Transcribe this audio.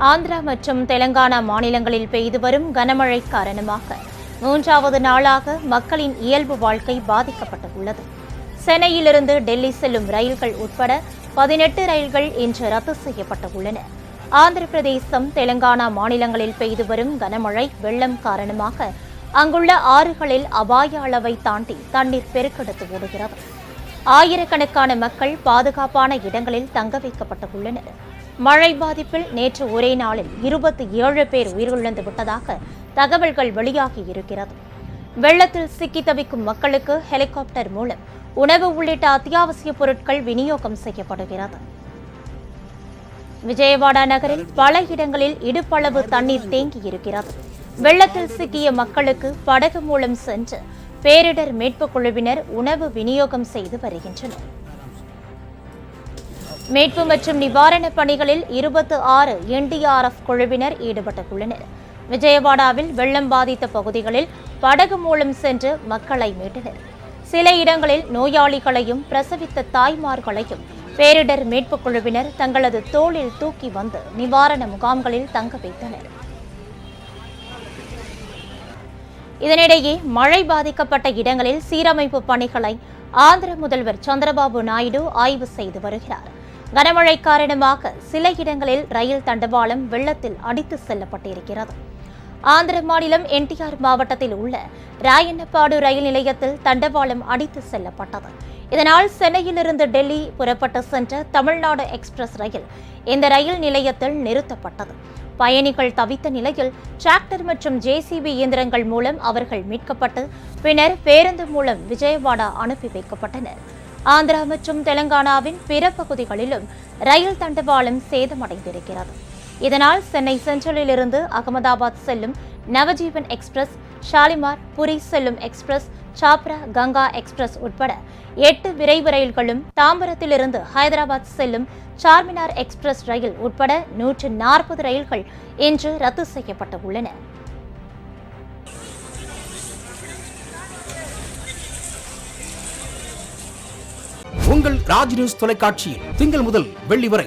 ஆந்திரா மற்றும் தெலங்கானா மாநிலங்களில் பெய்து வரும் கனமழை காரணமாக மூன்றாவது நாளாக மக்களின் இயல்பு வாழ்க்கை பாதிக்கப்பட்டுள்ளது. சென்னையிலிருந்து டெல்லி செல்லும் ரயில்கள் உட்பட பதினெட்டு ரயில்கள் இன்று ரத்து செய்யப்பட்டுள்ளன. ஆந்திர பிரதேசம் தெலங்கானா மாநிலங்களில் பெய்து வரும் கனமழை வெள்ளம் காரணமாக அங்குள்ள ஆறுகளில் அபாய அளவை தாண்டி தண்ணீர் பெருக்கெடுத்து ஓடுகிறது. ஆயிரக்கணக்கான மக்கள் பாதுகாப்பான இடங்களில் தங்க வைக்கப்பட்டுள்ளனர். மழை பாதிப்பில் நேற்று ஒரே நாளில் இருபத்தி ஏழு பேர் உயிரிழந்து விட்டதாக தகவல்கள் வெளியாகி இருக்கிறது. வெள்ளத்தில் சிக்கி தவிக்கும் மக்களுக்கு ஹெலிகாப்டர் மூலம் உணவு உள்ளிட்ட அத்தியாவசிய பொருட்கள் விநியோகம் செய்யப்படுகிறது. விஜயவாடா நகரில் பல இடங்களில் இடுப்பளவு தண்ணீர் தேங்கி இருக்கிறது வெள்ளத்தில் சிக்கிய மக்களுக்கு படகு மூலம் சென்று பேரிடர் மீட்புக் குழுவினர் உணவு விநியோகம் செய்து வருகின்றனர். மீட்பு மற்றும் நிவாரணப் பணிகளில் இருபத்து ஆறு என்டிஆர்எஃப் குழுவினர் ஈடுபட்டுள்ளனர். விஜயவாடாவில் வெள்ளம் பாதித்த பகுதிகளில் படகு மூலம் சென்று மக்களை மீட்டனர். சில இடங்களில் நோயாளிகளையும் பிரசவித்த தாய்மார்களையும் பேரிடர் மீட்புக் குழுவினர் தங்களது தோளில் தூக்கி வந்து நிவாரண முகாம்களில் தங்க வைத்தனர். இதனிடையே மழை பாதிக்கப்பட்ட இடங்களில் சீரமைப்பு பணிகளை ஆந்திர முதல்வர் சந்திரபாபு நாயுடு ஆய்வு செய்து வருகிறார். கனமழை காரணமாக சில இடங்களில் ரயில் தண்டவாளம் வெள்ளத்தில் அடித்து செல்லப்பட்டிருக்கிறது. ஆந்திர மாநிலம் என்டிஆர் மாவட்டத்தில் உள்ள ராயண்ணப்பாடு ரயில் நிலையத்தில் தண்டவாளம் அடித்து செல்லப்பட்டது. இதனால் சென்னையிலிருந்து டெல்லி புறப்பட்டு சென்ற தமிழ்நாடு எக்ஸ்பிரஸ் ரயில் இந்த ரயில் நிலையத்தில் நிறுத்தப்பட்டது. பயணிகள் தவித்த நிலையில் டிராக்டர் மற்றும் ஜேசிபி இயந்திரங்கள் மூலம் அவர்கள் மீட்கப்பட்டு பின்னர் பேருந்து மூலம் விஜயவாடா அனுப்பி வைக்கப்பட்டனர். ஆந்திரா மற்றும் தெலங்கானாவின் பிற பகுதிகளிலும் ரயில் தண்டவாளம் சேதமடைந்திருக்கிறது. இதனால் சென்னை சென்ட்ரலிலிருந்து அகமதாபாத் செல்லும் நவஜீவன் எக்ஸ்பிரஸ் ஷாலிமார் புரி செல்லும் எக்ஸ்பிரஸ் சாப்ரா கங்கா எக்ஸ்பிரஸ் உட்பட எட்டு விரைவு ரயில்களும் தாம்பரத்திலிருந்து ஹைதராபாத் செல்லும் சார்மினார் எக்ஸ்பிரஸ் ரயில் உட்பட நூற்று நாற்பது ரயில்கள் இன்று ரத்து செய்யப்பட்டு உள்ளன உங்கள் ராஜ் நியூஸ் தொலைக்காட்சியில் திங்கள் முதல் வெள்ளி வரை